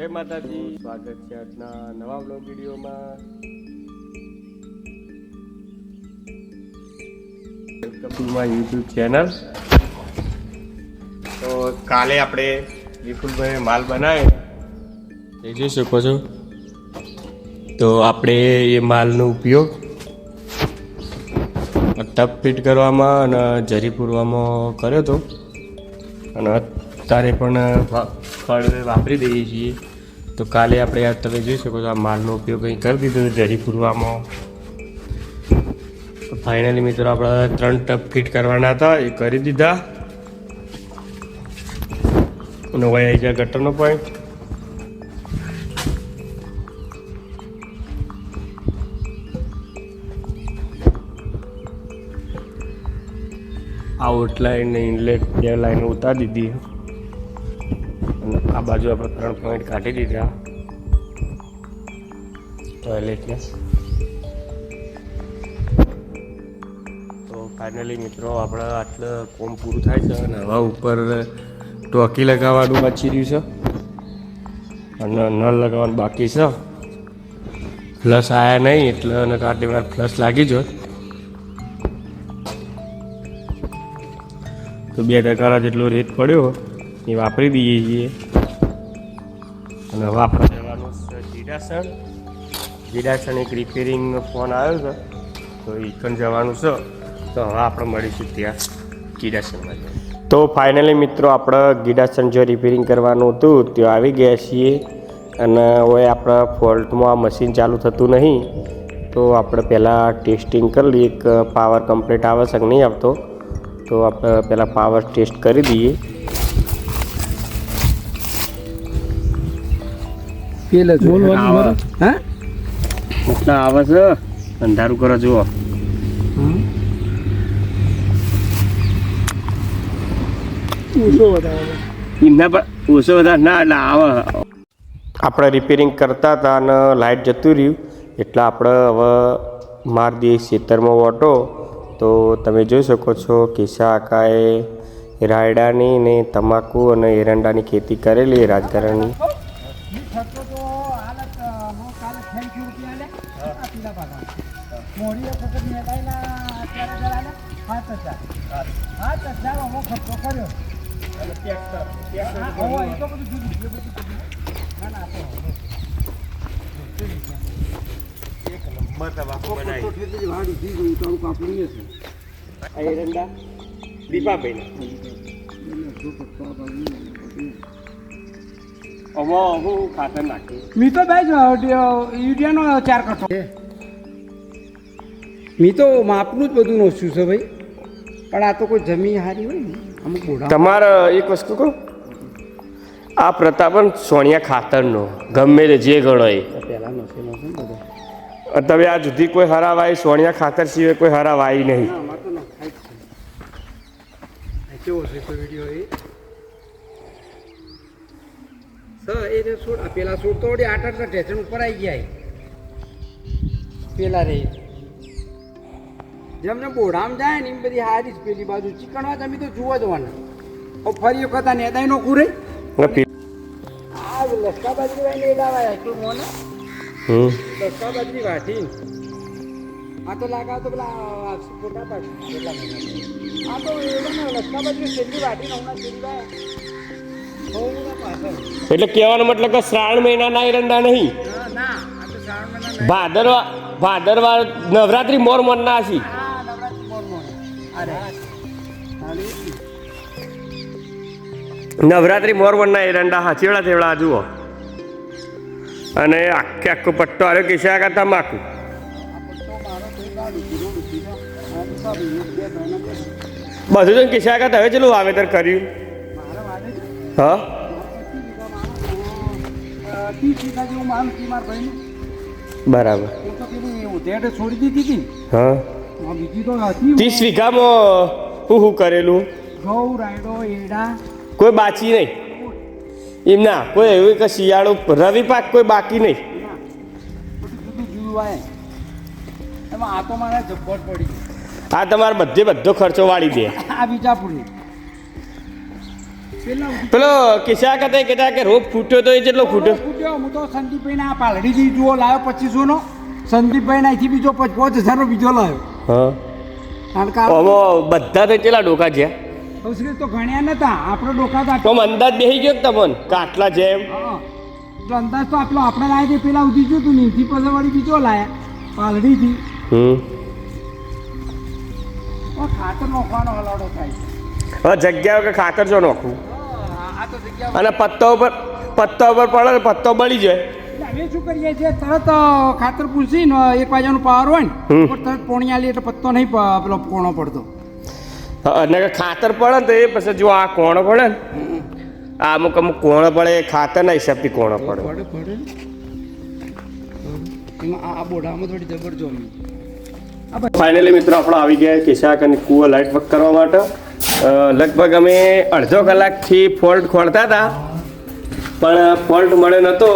જય માતાજી. સ્વાગત છે આજના નવા બ્લોગ વિડીયોમાં. Welcome to my YouTube channel તો કાલે આપણે વિપુલભાઈ માલ બનાવ્યો. એ જોઈ શકો છો. તો આપણે એ માલનો ઉપયોગ ટપ ફિટ કરવામાં અને જરી પૂરવામાં કર્યો હતો. અને અત્યારે પણ ફળ વાપરી દઈએ છીએ. તો કાલે આપણે આ તમે જોઈ શકો છો આ માલનો ઉપયોગ અહીં કરી દીધો છે જરી પૂરવામાં. ફાઇનલી મિત્રો આપણે ત્રણ ટપ ફિટ કરવાના હતા, એ કરી દીધા. અને વય આવી ગયા ગટરનો પોઈન્ટ આઉટલાઈન ને ઇનલેટ બે લાઈન ઉતારી દીધી. આ બાજુ આપણે ત્રણ પોઈન્ટ કાઢી દીધા. ટોયલેટને તો ફાઇનલી મિત્રો, આપણે આટલું કોમ પૂરું થાય છે અને હવા ઉપર ટોકી લગાવવાનું બચી રહ્યું છે. અને નળ લગાવવાનું બાકી છે. પ્લસ આવ્યા નહીં, એટલે અને આટલી વાર પ્લસ લાગી જો તો બે ટકા જેટલો રેટ પડ્યો. એ વાપરી દઈએ છીએ. અને હવે આપણે જવાનું છે જીડાસણ જીડાસણ એક રિપેરિંગનો ફોન આવ્યો છે. તો એ પણ જવાનું છે. તો હવે આપણે મળીશું ત્યાં ગીડાસણમાં તો ફાઇનલી મિત્રો, આપણે ગીડાસણ જો રિપેરિંગ કરવાનું હતું, ત્યાં આવી ગયા છીએ. અને હવે આપણા ફોલ્ટમાં આ મશીન ચાલુ થતું નહીં. તો આપણે પહેલાં ટેસ્ટિંગ કરી લઈએ. પાવર કમ્પ્લીટ આવે છે કે નહીં આવતો? તો આપણે પહેલાં પાવર ટેસ્ટ કરી દઈએ. પેલે બોલવાનું? હા? આવે છે. અંધારું કરો જુઓ. વધારે એમના ઓછો બધા ના એટલે આવે. આપણે રિપેરિંગ કરતા હતા અને લાઇટ જતું રહ્યું. એટલે આપણે હવે માર દઈએ ખેતરમાં વોટો. તો તમે જોઈ શકો છો કિસ્સા આકાએ રાયડાની ને તમાકુ અને એરંડાની ખેતી કરેલી રાજકારણની સાત હજાર સાત હજાર હું ખર્ચો કર્યો. એ તો બધું જુદું, એ બધું. ના, ના, એક નંબર તમાકુ તો ઠેરથી વાડી દીધું, તારું કાપડું છે. એરંડા દીપાભાઈ અમો હું ખાતર નાખ્યું મી તો ભાઈ યુરિયાનો ચાર કટો. મી તો માપનું જ બધું નોચ્યું છે ભાઈ. પણ આ તો કોઈ જમીન હારી હોય ને અમુક બોડા તમારે એક વસ્તુ કહું? આ પ્રતાપન સોનિયા ખાતરનો ગમે તે જે ગણો એ. પહેલા નોસેલો છે તમે આ સુધી કોઈ હરાવાય સોનિયા ખાતર સિવાય કોઈ હરાવાય નહીં. કેવો છે તો વીડિયો એ? સર એ છોડ આ પેલા છોડ તો આઠ આઠ ટેશન ઉપર આવી ગયા પેલા રે જેમને બોઢામ જાય ને એમ બધી હારી જ પેલી બાજુ. ચીકણવા તમે તો જુઓ જવાના. ફરી વખત આ નેદાય નો કુરે અને આ લસકા બાજરી વાય નેદાવાય તું મોને? હમ. લસકા બાજરી વાટી આ તો લાગા તો પેલા ફોટા પાડ. એટલા આ તો લસકા બાજરી છેલ્લી વાટી નવના છેલ્લી એટલે કહેવાનો મતલબ કે શ્રાવણ મહિનાના એરંડા નહીં. ના ના ભાદરવા ભાદરવા નવરાત્રી મોર મનના હશી. નવરાત્રી મોરવણના એરંડા હા ચેવડા ચેવડા જુઓ. અને આખે આખો પટ્ટો આવ્યો કિસ્સા કા તમાકુ બધું તો કિસ્સા કા હવે ચેલું વાવેતર કર્યું? હા? બરાબર. છોડી દીધી હતી હા. બીજી ત્રીસ વીઘામાં હું હું કરેલું? ઘઉં રાયડો એડા કોઈ બાચી નહીં. એમ ના, કોઈ એવું કે શિયાળો, રવિ પાક કોઈ બાકી નહીં. એમાં આ તો જબ્બર પડી આ તમારે બધે બધો ખર્ચો વાળી દે. આ વિજાપુરની પેલા કિસ્સા કહેતા કહેતા કે રોપ ફૂટ્યો તો એ જેટલો ફૂટ્યો. ફૂટ્યો હું તો સંદીપભાઈ ના પાલડી જુઓ લાવ્યો પચીસો નો સંદીપભાઈ અહીંથી બીજો પાંચ પાંચ હજાર નો બીજો લાવ્યો હા. બધા કેટલા ડોકા છે? તો ગણ્યા નતા. આપણો ડોકા તો તો અંદાજ બેહી ગયો તમને? કાટલા જેમ છે એમ? અંદાજ તો આટલો આપણે લાવ્યા છે પેલા ઉધી ગયું તું નીમથી પછી વળી બીજો લાયા પાલડીથી. હમ. ખાતર નોખવાનો હલાડો થાય હા જગ્યા કે ખાતર જો નોખવું. અને પત્તા ઉપર પત્તા ઉપર પડે ને પત્તો બળી જાય. એટલે શું કરીએ છીએ? તરત ખાતર પૂછી એક વાગ્યાનું પાવર હોય ને તરત પોણી આલી એટલે પત્તો નહીં પેલો કોણો પડતો. અને ખાતર પડે ને તો એ પછી જો આ કોણો પડે ને આ અમુક અમુક કોણો પડે એ ખાતરના હિસાબથી કોણો પડે. પડે પડે. એમાં આ આ થોડી જબર જોમી. ફાઇનલી મિત્રો આપણે આવી ગયા કેશાક અને કૂવો લાઇટ વર્ક કરવા માટે. લગભગ અમે અડધો કલાકથી ફોલ્ટ ખોલતા હતા. પણ ફોલ્ટ મળ્યો નહોતો.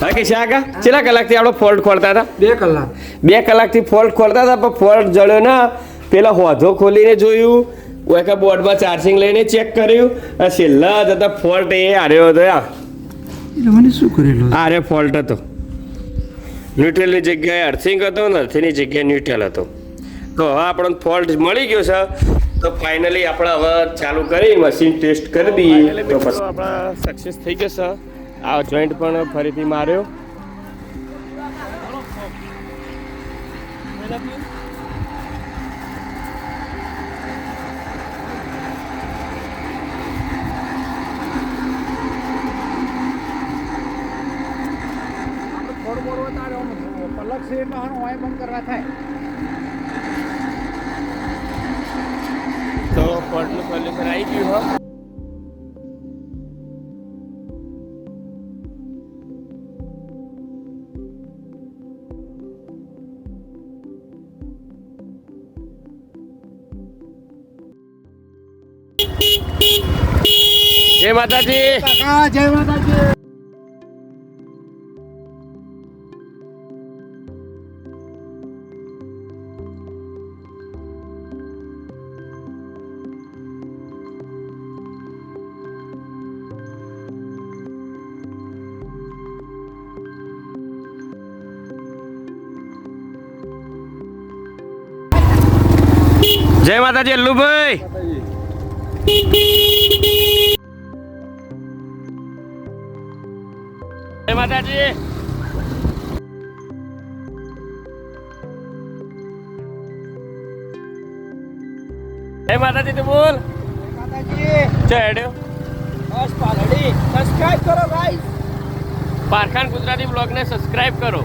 હા કિશાક કેટલા કલાકથી આપણે ફોલ્ટ ખોલતા હતા? બે કલાક. બે કલાકથી ફોલ્ટ ખોલતા હતા પણ ફોલ્ટ જળ્યો ના. પેલા હોધો ખોલીને જોયું. ઓકે બોર્ડમાં ચાર્જિંગ લઈને ચેક કર્યું. અને છેલ્લા જતા ફોલ્ટ એ હાર્યો હતો આ મને શું કરેલું? આરે ફોલ્ટ હતો. ન્યુટ્રલની જગ્યાએ અર્થિંગ હતો ને અર્થિંગની જગ્યાએ ન્યુટ્રલ હતો. તો હવે આપણને ફોલ્ટ મળી ગયો છે. તો ફાઇનલી આપણે હવે ચાલુ કરી મશીન ટેસ્ટ કરી દઈએ. તો પછી આપણા સક્સેસ થઈ જશે. આ જોઈન્ટ પણ ફરીથી માર્યો. પલક છે એટલે હાનું વાય બંધ કરવા થાય તો ફોલ્ટનું સોલ્યુશન આવી ગયું, હો. જય માતાજી. જય માતાજી. જય માતાજી અલ્લુભાઈ. માતાજી. એ માતાજી તું બોલ. માતાજી. ચડ્યો બસ પાલડી. સબસ્ક્રાઇબ કરો ગાઈસ પારખાન ગુજરાતી બ્લોગને સબસ્ક્રાઇબ કરો.